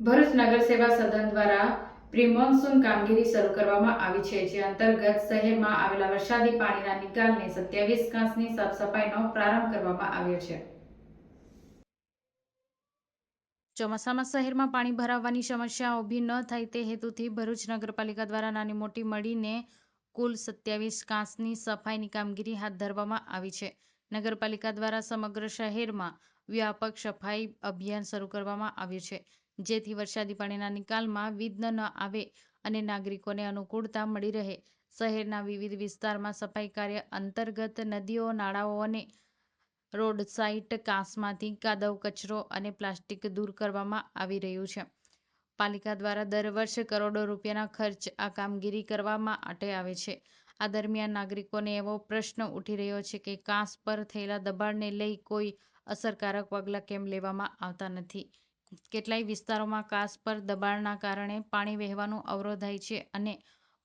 ભરૂચ નગર સેવા સદન દ્વારા પ્રિમોન્સૂન કામગીરી શરૂ કરવામાં આવી છે, જે અંતર્ગત શહેરમાં આવેલા વરસાદી પાણીના નિકાલને સત્યાવીસ કાંસની સાફસફાઈનો પ્રારંભ કરવામાં આવ્યો છે. ચોમાસામાં શહેરમાં પાણી ભરાવાની સમસ્યા ઊભી ન થાય તે હેતુથી ભરૂચ નગરપાલિકા દ્વારા નાની મોટી મળીને કુલ સત્યાવીસ કાંસની સફાઈની કામગીરી હાથ ધરવામાં આવી છે. નગરપાલિકા દ્વારા સમગ્ર શહેરમાં વ્યાપક સફાઈ અભિયાન શરૂ કરવામાં આવ્યું છે. જેથી વરસાદી પાણીના નિકાલમાં વિઘ્ન ન આવે અને નાગરિકોને અનુકૂળતા મળી રહે. શહેરના વિવિધ વિસ્તારમાં સફાઈ કાર્ય અંતર્ગત નદીઓ, નાળાઓ અને રોડ સાઇટ, કાંસમાંથી કાદવ, કચરો અને પ્લાસ્ટિક દૂર કરવામાં આવી રહ્યું છે. પાલિકા દ્વારા દર વર્ષે કરોડો રૂપિયાના ખર્ચ આ કામગીરી કરવામાં આટે આવે છે. આ દરમિયાન નાગરિકોને એવો પ્રશ્ન ઉઠી રહ્યો છે કે કાંસ પર થયેલા દબાણને લઈ કોઈ અસરકારક પગલાં કેમ લેવામાં આવતા નથી? કેટલાય વિસ્તારોમાં કાસ પર દબાણના કારણે પાણી વહેવાનું અવરોધાય છે અને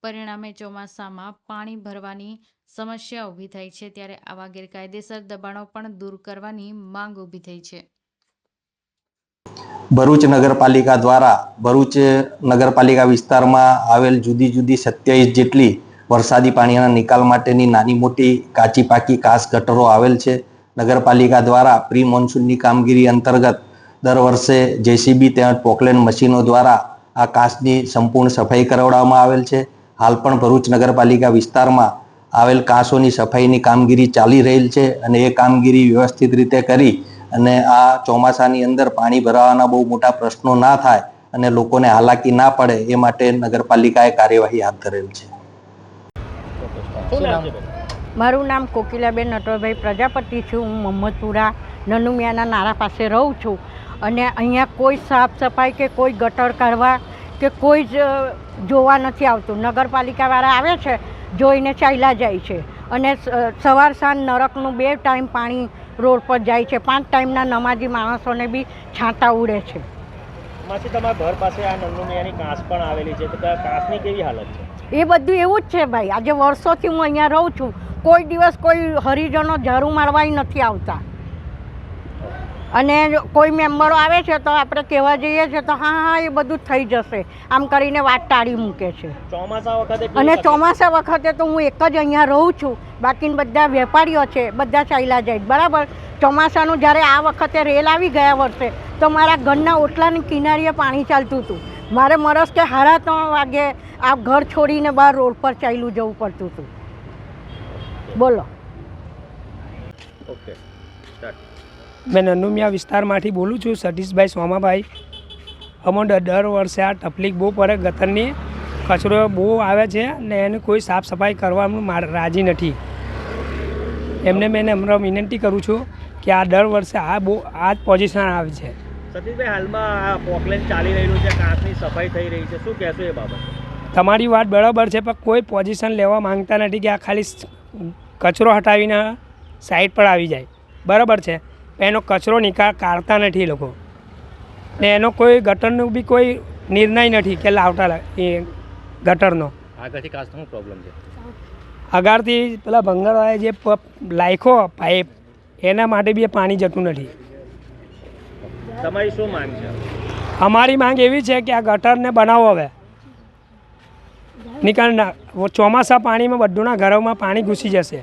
પરિણામે ચોમાસામાં પાણી ભરવાની સમસ્યા ઊભી થાય છે ત્યારે આવા ગેરકાયદેસર દબાણો પણ દૂર કરવાની માંગ ઊભી થઈ છે. ભરૂચ નગરપાલિકા દ્વારા ભરૂચ નગરપાલિકા વિસ્તારમાં આવેલ જુદી જુદી સત્યાવીસ જેટલી વરસાદી પાણીના નિકાલ માટેની નાની મોટી કાચી પાકી કાસ ગટરો આવેલ છે. નગરપાલિકા દ્વારા પ્રી મોન્સૂનની કામગીરી અંતર્ગત દર વર્ષે જેસીબી તેમજ પોકલેન મશીનો દ્વારા આ કાંસની સંપૂર્ણ સફાઈ કરાવવામાં આવેલ છે. હાલ પણ ભરૂચ નગરપાલિકા વિસ્તારમાં આવેલ કાંસોની સફાઈની કામગીરી ચાલી રહેલ છે અને એ કામગીરી વ્યવસ્થિત રીતે કરી અને આ ચોમાસાની અંદર પાણી ભરાવાના બહુ મોટા પ્રશ્નો ના થાય અને લોકોને હાલાકી ના પડે એ માટે નગરપાલિકાએ કાર્યવાહી હાથ ધરેલ છે? મારું નામ કોકિલાબેન નટવરભાઈ પ્રજાપતિ છું. હું મોહમ્મદપુરા નનુમિયાના નારા પાસે રહું છું. અને અહીંયા કોઈ સાફ સફાઈ કે કોઈ ગટર કાઢવા કે કોઈ જ જોવા નથી આવતું. નગરપાલિકાવાળા આવે છે જોઈને ચાલ્યા જાય છે. અને સવાર સાંજ નરકનું બે ટાઈમ પાણી રોડ પર જાય છે. પાંચ ટાઈમના નમાજી માણસોને બી છાંટા ઉડે છે. માસી તમારા ઘર પાસે આ નન્નુ કાંસ પણ આવેલી છે. તો કાંસની કેવી હાલત છે? એ બધું એવું જ છે ભાઈ. આજે વર્ષોથી હું અહીંયા રહું છું. કોઈ દિવસ કોઈ હરિજનો ઝાડુ મારવાય નથી આવતા. અને કોઈ મેમ્બરો આવે છે તો આપણે કહેવા જઈએ છીએ તો હા હા એ બધું થઈ જશે. આમ કરીને વાત ટાળી મૂકે છે. ચોમાસા વખતે અને ચોમાસા વખતે તો હું એક જ અહીંયા રહું છું. બાકી બધા વેપારીઓ છે બધા ચાલ્યા જાય. બરાબર? ચોમાસાનું જ્યારે આ વખતે રેલ આવી ગયા વર્ષે તો મારા ઘરના ઓટલાની કિનારીએ પાણી ચાલતું હતું. મારે મરસ કે સાડા ત્રણ વાગે આ ઘર છોડીને બહાર રોડ પર ચાલ્યું જવું પડતું હતું. બોલો. ઓકે મેં નનુમિયા વિસ્તારમાંથી બોલું છું સતીશભાઈ સોમાભાઈ. અમને દર વર્ષે આ તકલીફ બહુ પડે ગતરની કચરો બહુ આવે છે ને એની કોઈ સાફ સફાઈ કરવામાં રાજી નથી. એમને મેં હમણાં વિનંતી કરું છું કે આ દર વર્ષે આ બહુ આ જ પોઝિશન આવે છે. સતીશભાઈ હાલમાં આ પોકલેન ચાલી રહેલું છે કાંસની સફાઈ થઈ રહી છે. શું કહેશો એ બાબત? તમારી વાત બરાબર છે પણ કોઈ પોઝિશન લેવા માંગતા નથી કે આ ખાલી કચરો હટાવીને સાઈડ પર આવી જાય. બરાબર છે. એનો કચરો નિકાલ કાઢતા નથી એ લોકો. ને એનો કોઈ ગટરનો બી કોઈ નિર્ણય નથી કે લાવતા એ ગટરનો. આગળથી કાંસનો પ્રોબ્લેમ છે? અગારથી પેલા ભંગારવાળાએ જે લાખ્યો પાઇપ એના માટે બી પાણી જતું નથી. તમારી શું માંગ છે? અમારી માંગ એવી છે કે આ ગટરને બનાવો હવે. નિકાલ ચોમાસા પાણીમાં બધુંના ઘરોમાં પાણી ઘૂસી જશે.